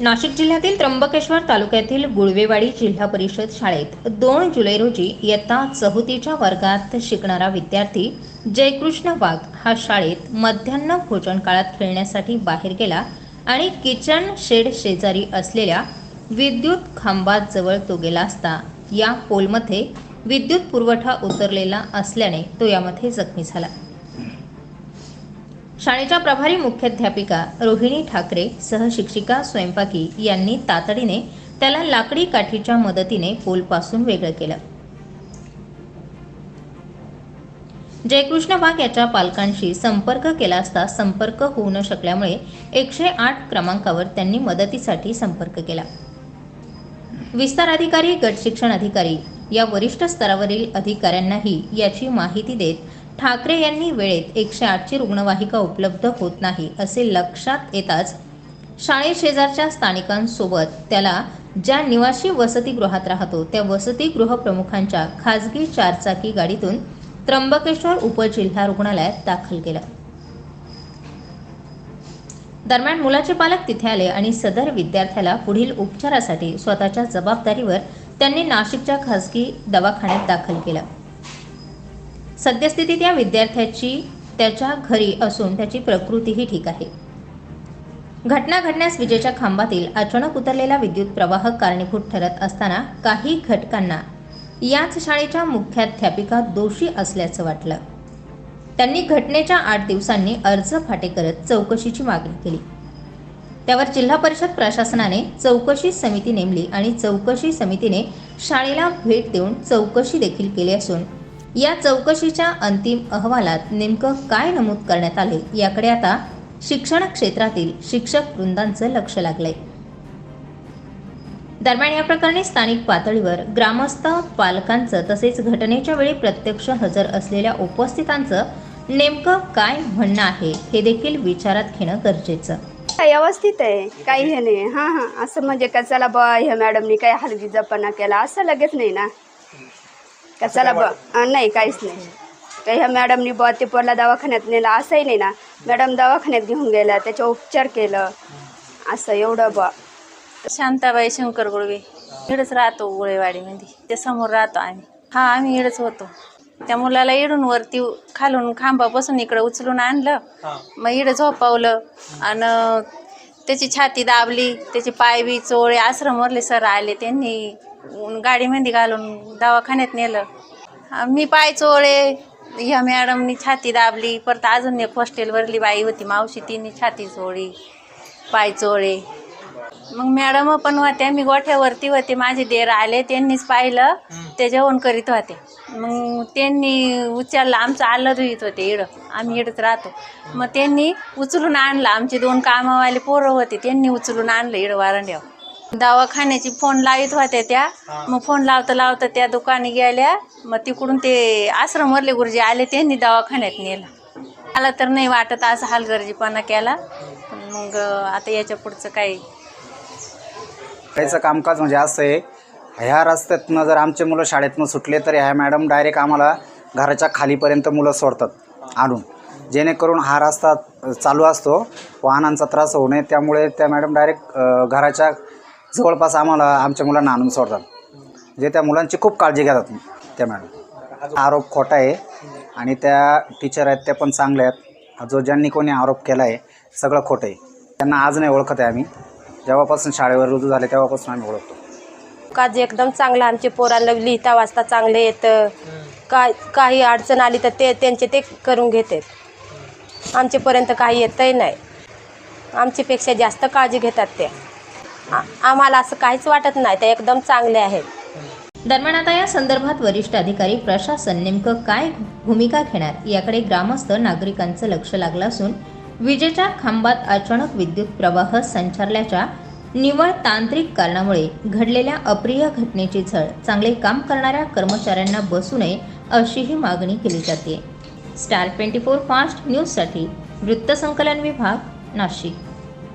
नाशिक जिल्ह्यातील त्र्यंबकेश्वर तालुक्यातील गुळवेवाडी जिल्हा परिषद शाळेत दोन जुलै रोजी इयत्ता चौथीच्या वर्गात शिकणारा विद्यार्थी जयकृष्ण वाघ हा शाळेत मध्यान्ह भोजन काळात खेळण्यासाठी बाहेर गेला आणि किचन शेड शेजारी असलेल्या विद्युत खांबाजवळ तो गेला असता. या पोलमध्ये विद्युत पुरवठा उतरलेला असल्याने तो यामध्ये जखमी झाला. शाळेच्या प्रभारी मुख्याध्यापिका रोहिणी ठाकरे सहशिक्षिका स्वयंपाकी यांनी तातडीने त्याला लाकडी काठीच्या मदतीने पोलपासून वेगळं केलं. जयकृष्ण वाघ याच्या पालकांशी संपर्क केला असता संपर्क होऊ न शकल्यामुळे एकशे आठ क्रमांकावर त्यांनी मदतीसाठी संपर्क केला. विस्तार अधिकारी गट शिक्षण अधिकारी या वरिष्ठ स्तरावरील अधिकाऱ्यांनाही याची माहिती देत ठाकरे यांनी वेळेत एकशे आठची रुग्णवाहिका उपलब्ध होत नाही असे लक्षात येताच शाळेशेजारच्या स्थानिकांसोबत त्याला ज्या निवासी वसतिगृहात राहतो त्या वसतिगृह प्रमुखांच्या खाजगी चारचाकी गाडीतून त्र्यंबकेश्वर उपजिल्हा रुग्णालयात दाखल केलं. दरम्यान मुलाचे पालक तिथे आले आणि सदर विद्यार्थ्याला पुढील उपचारासाठी स्वतःच्या जबाबदारीवर त्यांनी नाशिकच्या खासगी दवाखान्यात दाखल केलं. सद्यस्थितीत या विद्यार्थ्याची त्याच्या घरी असून त्याची प्रकृतीही ठीक आहे. घटना घडण्यास विजेच्या खांबातील अचानक उतरलेला विद्युत प्रवाह कारणीभूत ठरत असताना काही घटकांना याच शाळेच्या मुख्याध्यापिका दोषी असल्याचं वाटलं. त्यांनी घटनेच्या आठ दिवसांनी अर्ज फाटे करत चौकशीची मागणी केली. त्यावर जिल्हा परिषद प्रशासनाने चौकशी समिती नेमली आणि चौकशी समितीने शाळेला भेट देऊन चौकशी देखील केली असून या चौकशीच्या अंतिम अहवालात नेमकं काय नमूद करण्यात आले याकडे आता शिक्षण क्षेत्रातील शिक्षक वृंदांचं लक्ष लागलंय. दरम्यान या प्रकरणी स्थानिक पातळीवर ग्रामस्थ पालकांचं तसेच घटनेच्या वेळी प्रत्यक्ष हजर असलेल्या उपस्थितांचं नेमकं काय म्हणणं आहे हे देखील विचारात घेणं गरजेचं. व्यवस्थित आहे? काही हे नाही. हां हां. असं म्हणजे का चला बा ह्या मॅडमनी काय हलगी केला? असं लगेच नाही ना. का चला बा अं, नाही काहीच नाही. का ह्या मॅडमनी बा ते पोरला दवाखान्यात नेलं असंही नाही ना. मॅडम दवाखान्यात घेऊन गेल्या त्याच्या उपचार केलं. असं एवढं बा शांताबाई शंकर गुळवे. इकडंच राहतो गुळेवाडीमध्ये. ते समोर राहतो आम्ही. हा आम्ही इकडंच होतो. त्या मुलाला इडून वरती खालून खांबापासून इकडं उचलून आणलं. मग इडं झोपवलं. आणि त्याची छाती दाबली त्याचे पाय बी चोळे आश्रमवरले सर आले त्यांनी. गाडीमध्ये घालून दवाखान्यात नेलं. मी पाय चोळे ह्या मॅडमनी छाती दाबली परत अजून एक हॉस्टेलवरली बाई होती मावशी तिने छाती चोळी पाय चोळे. मग मॅडम पण होत्या मी गोठ्यावरती होते माझे देर आले त्यांनीच पाहिलं ते जेवण करीत होते. मग त्यांनी उचललं आमचं आलं धुईत होते इडं आम्ही इडत राहतो. मग त्यांनी उचलून आणलं आमचे दोन कामावाले पोरं होते त्यांनी उचलून आणलं इडं वारंड्यावर. दवाखान्याची फोन लावित होत्या त्या. मग फोन लावता लावता त्या दुकानी गेल्या. मग तिकडून ते आश्रमवरले गुरुजी आले त्यांनी दवाखान्यात नेलं. मला तर नाही वाटत असं हलगर्जीपणा केला. मग आता याच्या पुढचं काही त्याचं कामकाज म्हणजे असं आहे ह्या रस्त्यातनं जर आमचे मुलं शाळेतनं सुटले तर ह्या मॅडम डायरेक्ट आम्हाला घराच्या खालीपर्यंत मुलं सोडतात आणून. जेणेकरून हा रस्ता चालू असतो वाहनांचा त्रास होऊ नये. त्यामुळे त्या मॅडम डायरेक्ट घराच्या जवळपास आम्हाला आमच्या मुलांना आणून सोडतात. म्हणजे त्या मुलांची खूप काळजी घेतात त्या मॅडम. आरोप खोटा आहे आणि त्या टीचर आहेत त्या पण चांगल्या आहेत. जो ज्यांनी कोणी आरोप केला आहे सगळं खोटं आहे. त्यांना आज नाही ओळखत आहे आम्ही. जेव्हापासून शाळेवर रुजू झाले तेव्हापासून आम्ही ओळखतो. काज एकदम चांगलं आमचे पोरांना लिहिता वाचता चांगले येतं. काय काही अडचण आली तर ते त्यांचे ते करून घेतात. आमच्यापर्यंत काही येतही नाही. आमच्यापेक्षा जास्त काळजी घेतात त्या. आम्हाला असं काहीच वाटत नाही ते एकदम चांगले आहेत. दरम्यान आता या संदर्भात वरिष्ठ अधिकारी प्रशासन नेमकं काय भूमिका घेणार? याकडे ग्रामस्थ नागरिकांचं लक्ष लागलं असून विजेच्या खांबात अचानक विद्युत प्रवाह संचारल्याच्या निवळ तांत्रिक कारणामुळे घडलेल्या अप्रिय घटनेची झळ चांगले काम करणाऱ्या कर्मचाऱ्यांना बसू नये अशीही मागणी केली जाते. स्टार ट्वेंटी फोर फास्ट न्यूजसाठी वृत्तसंकलन विभाग नाशिक.